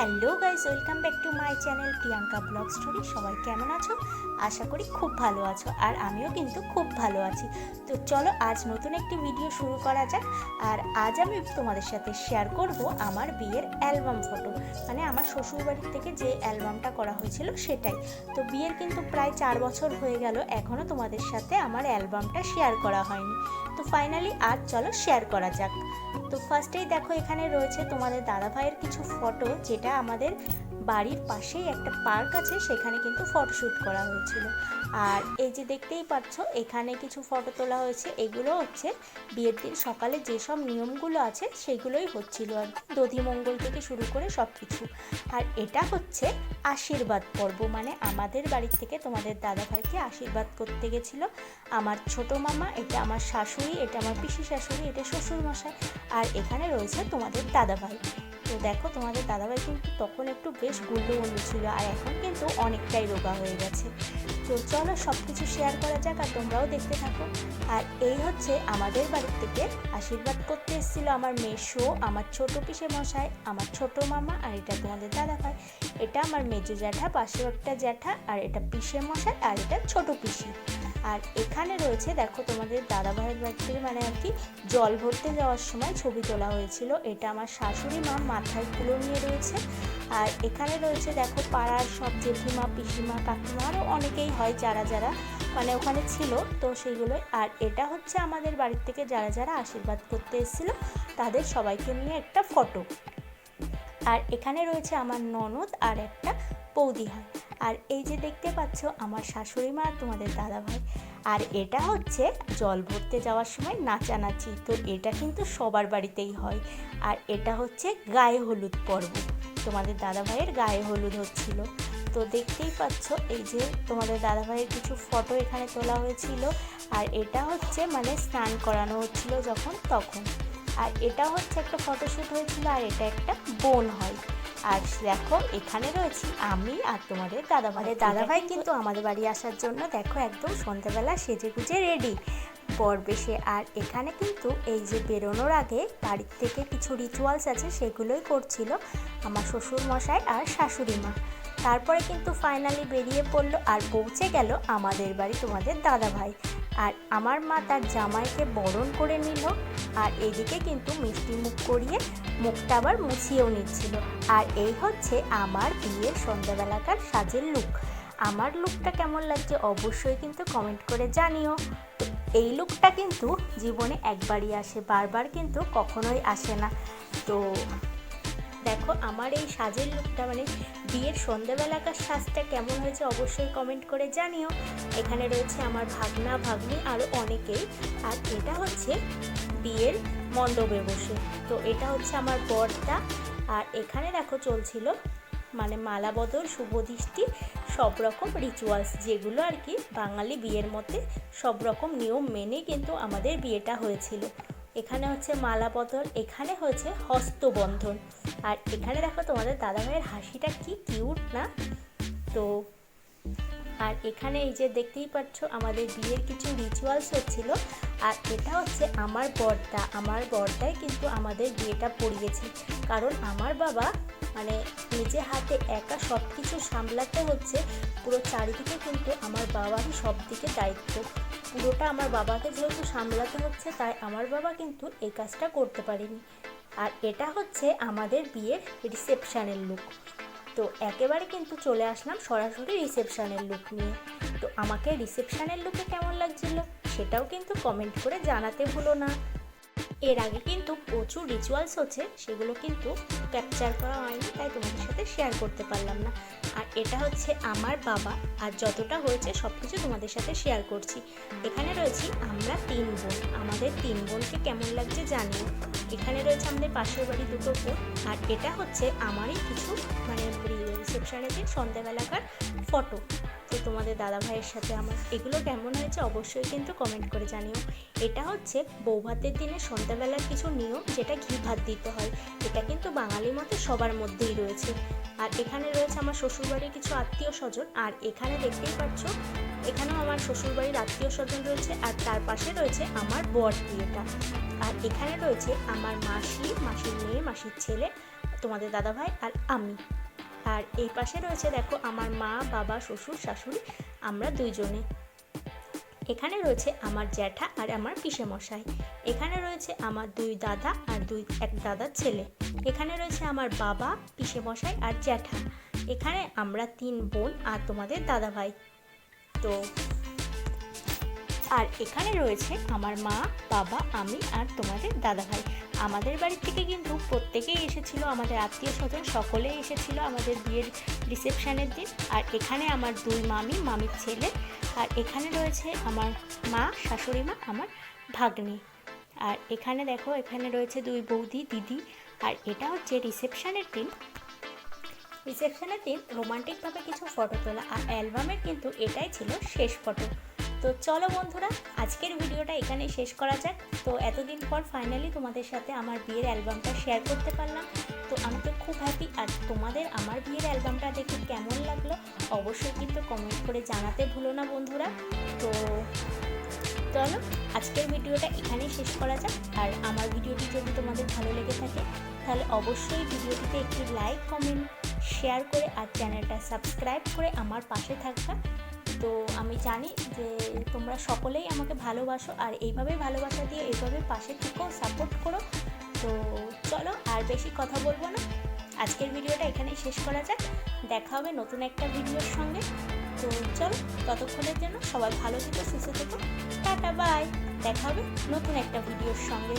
Hello guys welcome back to my channel Priyanka blog story. সবাই কেমন আছো? আশা করি খুব ভালো আছো আর আমিও কিন্তু খুব ভালো আছি। তো চলো আজ নতুন একটি ভিডিও শুরু করা যাক আর আজ আমি তোমাদের সাথে শেয়ার করব আমার বিয়ের অ্যালবাম ফটো মানে আমার শ্বশুরবাড়ির থেকে যে অ্যালবামটা করা হয়েছিল সেটাই। তো বিয়ের কিন্তু প্রায় চার বছর হয়ে গেল এখনও তোমাদের সাথে আমার অ্যালবামটা শেয়ার করা হয়নি। তো ফাইনালি আজ চলো শেয়ার করা যাক। তো ফার্স্টেই দেখো এখানে রয়েছে তোমাদের দাদাভাইয়ের কিছু ফটো যেটা আমাদের বাড়ির পাশেই একটা পার্ক আছে, সেখানে কিন্তু ফটোশ্যুট করা হয়েছিল। আর এই যে দেখতেই পাচ্ছ, এখানে কিছু ফটো তোলা হয়েছে। এগুলো হচ্ছে বিয়ের দিন সকালে যেসব নিয়মগুলো আছে, সেগুলোই হচ্ছিল আর দধিমঙ্গল থেকে শুরু করে সব কিছু আর এটা হচ্ছে আশীর্বাদ পর্ব। মানে আমাদের বাড়ির থেকে তোমাদের দাদাভাইকে আশীর্বাদ করতে গেছিল। আমার ছোট মামা, এটা আমার শাশুড়ি, এটা আমার পিসি শাশুড়ি, এটা শ্বশুর মশাই আর এখানে রয়েছে তোমাদের দাদাভাই। তো দেখো তোমাদের দাদাভাই কিন্তু তখন একটু বেশ গুল্লগুল্লু ছিল আর এখন কিন্তু অনেকটাই রোগা হয়ে গেছে। তো চলো সব কিছু শেয়ার করা যাক আর তোমরাও দেখতে থাকো। আর এই হচ্ছে আমাদের বাড়ির থেকে আশীর্বাদ করতে এসেছিল আমার মেশো আমার ছোট পিসে মশাই, আমার ছোট মামা আর এটা তোমাদের দাদাভাই। এটা আমার মেজো জ্যাঠা, পাশেও একটা জ্যাঠা আর এটা পিসে মশাই আর এটা ছোট পিসি। আর এখানে রয়েছে, দেখো তোমাদের দাদাভাইয়ের বাড়ি থেকে মানে আর কি, জল ভরতে যাওয়ার সময় ছবি তোলা হয়েছিল। এটা আমার শাশুড়ি মা মাথায় তুলো নিয়ে রয়েছে। আর এখানে রয়েছে, দেখো পাড়ার সব জেঠিমা, পিসিমা, কাকিমা আরও অনেকেই হয় যারা যারা মানে ওখানে ছিল, তো সেইগুলো। আর এটা হচ্ছে আমাদের বাড়ির থেকে যারা যারা আশীর্বাদ করতে এসেছিল, তাদের সবাইকে নিয়ে একটা ফটো। আর এখানে রয়েছে আমার ননদ আর একটা বৌদি হয়। আর এই যে দেখতে পাচ্ছ, আমার শাশুড়ি মা আর তোমাদের দাদাভাই। আর এটা হচ্ছে জল ভরতে যাওয়ার সময় নাচানাচি। তো এটা কিন্তু সবার বাড়িতেই হয়। আর এটা হচ্ছে গায়ে হলুদ পর্ব। তোমাদের দাদা ভাইয়ের গায়ে হলুদ হচ্ছিল। তো দেখতেই পাচ্ছ, এই যে তোমাদের দাদাভাইয়ের কিছু ফটো এখানে তোলা হয়েছিল। আর এটা হচ্ছে মানে স্নান করানো হচ্ছিল যখন তখন আর এটা হচ্ছে একটা ফটোশ্যুট হয়েছিল আর এটা একটা বোন হয়। আর দেখো, এখানে রয়েছি আমি আর তোমাদের দাদা দাদাভাই দাদাভাই কিন্তু আমাদের বাড়ি আসার জন্য দেখো একদম সন্ধ্যাবেলা সেজে গুজে রেডি বর বেশে আর এখানে কিন্তু এই যে বেরোনোর আগে বাড়ির থেকে কিছু রিচুয়ালস আছে, সেগুলোই করছিল আমার শ্বশুর মশাই আর শাশুড়ি মা তারপরে কিন্তু ফাইনালি বেরিয়ে পড়ল আর পৌঁছে গেল আমাদের বাড়ি তোমাদের দাদাভাই। আর আমার মা তার জামাইকে বরণ করে নিল আর এদিকে কিন্তু মিষ্টি মুখ করিয়ে মুখটা আবার মুছিয়েও নিচ্ছিল। আর এই হচ্ছে আমার বিয়ের সন্ধ্যাবেলাকার সাজের লুক আমার লুকটা কেমন লাগছে অবশ্যই কিন্তু কমেন্ট করে জানিও। এই লুকটা কিন্তু জীবনে একবারই আসে, বারবার কিন্তু কখনোই আসে না। তো দেখো, আমার এই সাজের লুকটা মানে বিয়ের সন্ধ্যাবেলাকার সাজটা কেমন হয়েছে অবশ্যই কমেন্ট করে জানিও। এখানে রয়েছে আমার ভাগনা, ভাগ্নি আরও অনেকেই। আর এটা হচ্ছে বিয়ের মণ্ডপে বসে। তো এটা হচ্ছে আমার বরটা আর এখানে দেখো, চলছিল মানে মালা বদল শুভদৃষ্টি সব রকম রিচুয়ালস যেগুলো আর কি বাঙালি বিয়ের মধ্যে সব রকম নিয়ম মেনে কিন্তু আমাদের বিয়েটা হয়েছিল। এখানে হচ্ছে মালা বদল, এখানে হয়েছে হস্তবন্ধন। আর এখানে দেখো তোমাদের দাদা দাদাভাইয়ের হাসিটা কি কিউট না? তো, আর এখানে এই যে দেখতেই পাচ্ছ আমাদের বিয়ের কিছু রিচুয়ালস হচ্ছিল। আর এটা হচ্ছে আমার বরটা আমার বরটাই কিন্তু আমাদের বিয়েটা পড়িয়েছে। কারণ আমার বাবা মানে নিজে হাতে একা সব কিছু সামলাতে হচ্ছে, পুরো চারিদিকে কিন্তু আমার বাবারই সব দিকে দায়িত্ব। পুরোটা আমার বাবাকে যেহেতু সামলাতে হচ্ছে, তাই আমার বাবা কিন্তু এই কাজটা করতে পারেনি। আর এটা হচ্ছে আমাদের বিয়ের রিসেপশানের লুক তো একেবারে কিন্তু চলে আসলাম সরাসরি রিসেপশানের লুক নিয়ে। তো আমাকে রিসেপশানের লুকে কেমন লাগছিল সেটাও কিন্তু কমেন্ট করে জানাতে ভুলো না। এর আগে কিন্তু প্রচুর রিচুয়ালস হচ্ছে, সেগুলো কিন্তু ক্যাপচার করা হয়নি, তাই তোমাদের সাথে শেয়ার করতে পারলাম না। আর এটা হচ্ছে আমার বাবা, আর যতটা হয়েছে সব কিছু তোমাদের সাথে শেয়ার করছি। এখানে রয়েছি আমরা তিন বোন, আমাদের তিন বোনকে কেমন লাগছে জানিও। এখানে রয়েছে আমাদের পাশের বাড়ি দুটো বোন, আর এটা হচ্ছে আমারই কিছু রিসেপশনের দিন সন্ধ্যাবেলাকার ফটো তো তোমাদের দাদা ভাইয়ের সাথে আমার এগুলো কেমন হয়েছে অবশ্যই কিন্তু কমেন্ট করে জানিও। এটা হচ্ছে বৌভাতের দিনে সন্ধ্যাবেলার কিছু নিয়ম যেটা ঘি ভাত দিতে হয়। এটা কিন্তু বাঙালির মতে সবার মধ্যেই রয়েছে। আর এখানে রয়েছে আমার শ্বশুরবাড়ির কিছু আত্মীয় স্বজন। আর এখানে দেখতেই পাচ্ছ, এখানেও আমার শ্বশুরবাড়ির আত্মীয় স্বজন রয়েছে। আর তার পাশে রয়েছে আমার বর বিয়েটা। আর এখানে রয়েছে আমার মাসি, মাসির মেয়ে, মাসির ছেলে, তোমাদের দাদাভাই আর আমি। আর এই পাশে রয়েছে দেখো আমার মা, বাবা, শ্বশুর, শাশুড়ি, আমরা দুইজনে। এখানে রয়েছে আমার জ্যাঠা আর আমার মশাই এখানে রয়েছে আমার দুই দাদা আর দুই, এক দাদার ছেলে। এখানে রয়েছে আমার বাবা মশাই আর জ্যাঠা। এখানে আমরা তিন বোন আর তোমাদের দাদা ভাই তো আর এখানে রয়েছে আমার মা, বাবা, আমি আর তোমাদের দাদা ভাই আমাদের বাড়ি থেকে কিন্তু প্রত্যেকেই এসেছিল, আমাদের আত্মীয় স্বজন সকলেই এসেছিল আমাদের বিয়ের রিসেপশানের দিন। আর এখানে আমার দুই মামি, মামির ছেলে। আর এখানে রয়েছে আমার মা, শাশুড়ি মা, আমার ভাগ্নি। আর এখানে দেখো, এখানে রয়েছে দুই বৌদি, দিদি। আর এটা হচ্ছে রিসেপশানের দিন। রিসেপশানের দিন রোমান্টিকভাবে কিছু ফটো তোলা। আর অ্যালবামের কিন্তু এটাই ছিল শেষ ফটো তো চলো বন্ধুরা, আজকের ভিডিওটা এখানেই শেষ করা যাক। তো এতদিন পর ফাইনালি তোমাদের সাথে আমার বিয়ের অ্যালবামটা শেয়ার করতে পারলাম। তো আমি তো খুব হ্যাপি আর তোমাদের আমার বিয়ের অ্যালবামটা দেখে কেমন লাগল, অবশ্যই কিন্তু কমেন্ট করে জানাতে ভুলো না বন্ধুরা। তো চলো, আজকের ভিডিওটা এখানেই শেষ করা যাক। আর আমার ভিডিওটি যদি তোমাদের ভালো লেগে থাকে, তাহলে অবশ্যই ভিডিওটিতে একটি লাইক কমেন্ট শেয়ার করে আর চ্যানেলটা সাবস্ক্রাইব করে আমার পাশে থাকবা। তো আমি জানি যে তোমরা সকলেই আমাকে ভালোবাসো আর এইভাবেই ভালোবাসা দিয়ে এইভাবে পাশে থেকো সাপোর্ট করো। তো চলো আর বেশি কথা বলব না। আজকের ভিডিওটা এখানেই শেষ করা যাক। দেখা হবে নতুন একটা ভিডিওর সঙ্গে। তো চলো, ততক্ষণের জন্য সবাই ভালো থেকো, সুস্থ থেকো। টাটা বাই দেখা হবে নতুন একটা ভিডিওর সঙ্গে।